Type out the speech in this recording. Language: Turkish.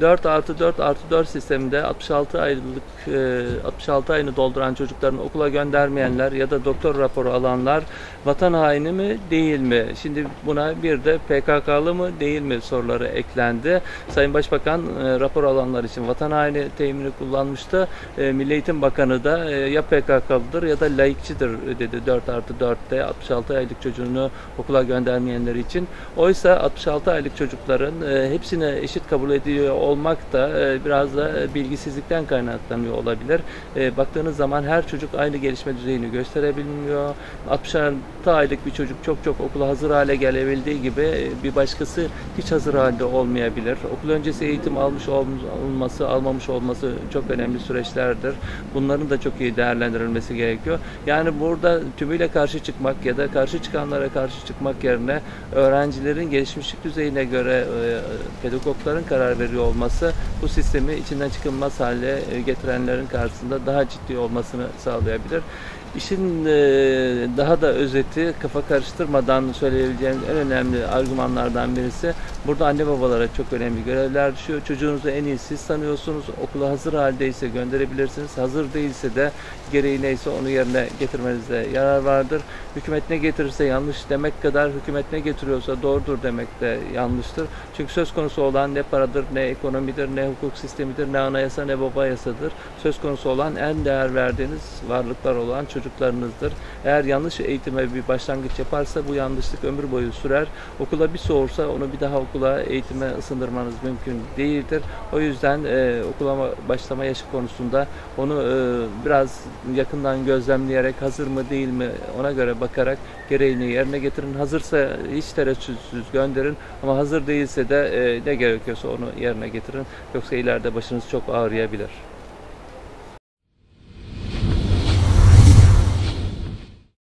4 artı 4 artı 4 sisteminde 66 aylık e, 66 ayını dolduran çocukların okula göndermeyenler ya da doktor raporu alanlar vatan haini mi değil mi? Şimdi buna bir de PKK'lı mı değil mi soruları eklendi. Sayın Başbakan e, rapor alanlar için vatan haini teminini kullanmıştı. E, Milli Eğitim Bakanı da e, ya PKK'lıdır ya da laikçidir dedi 4 artı 4'te 66 aylık çocuğunu okula göndermeyenler için. Oysa 66 aylık çocukların hepsine eşit kabul ediyor olmak da e, biraz da e, bilgisizlikten kaynaklanıyor olabilir. E, baktığınız zaman her çocuk aynı gelişme düzeyini gösterebilmiyor. 66 aylık bir çocuk çok çok okula hazır hale gelebildiği gibi bir başkası hiç hazır halde olmayabilir. Okul öncesi eğitim almış ol- olması, almamış olması çok önemli süreçlerdir. Bunların da çok iyi değerlendirilmesi gerekiyor. Yani burada tümüyle karşı çıkmak ya da karşı çıkanlara karşı çıkmak yerine öğrencilerin gelişmişlik düzeyine göre pedagogların karar veriyor olması bu sistemi içinden çıkılmaz hale e, getirenlerin karşısında daha ciddi olmasını sağlayabilir. İşin e, daha da özeti kafa karıştırmadan söyleyebileceğim en önemli argümanlardan birisi burada anne babalara çok önemli görevler düşüyor. Çocuğunuzu en iyi siz tanıyorsunuz. Okula hazır haldeyse gönderebilirsiniz. Hazır değilse de gereği neyse onu yerine getirmenizde yarar vardır. Hükümet ne getirirse yanlış demek kadar hükümet ne getiriyorsa doğrudur demek de yanlıştır. Çünkü söz konusu olan ne paradır, ne ekonomidir, ne hukuk sistemidir, ne anayasa, ne baba yasadır. Söz konusu olan en değer verdiğiniz varlıklar olan çocuklarınızdır. Eğer yanlış eğitime bir başlangıç yaparsa bu yanlışlık ömür boyu sürer. Okula bir soğursa onu bir daha okula eğitime ısındırmanız mümkün değildir. O yüzden e, okula başlama yaşı konusunda onu e, biraz yakından gözlemleyerek hazır mı değil mi ona göre bakarak gereğini yerine getirin. Hazırsa hiç tereddütsüz gönderin ama hazır değilse de e, ne gerekiyorsa onu yerine getirin. Yoksa ileride başınız çok ağrıyabilir.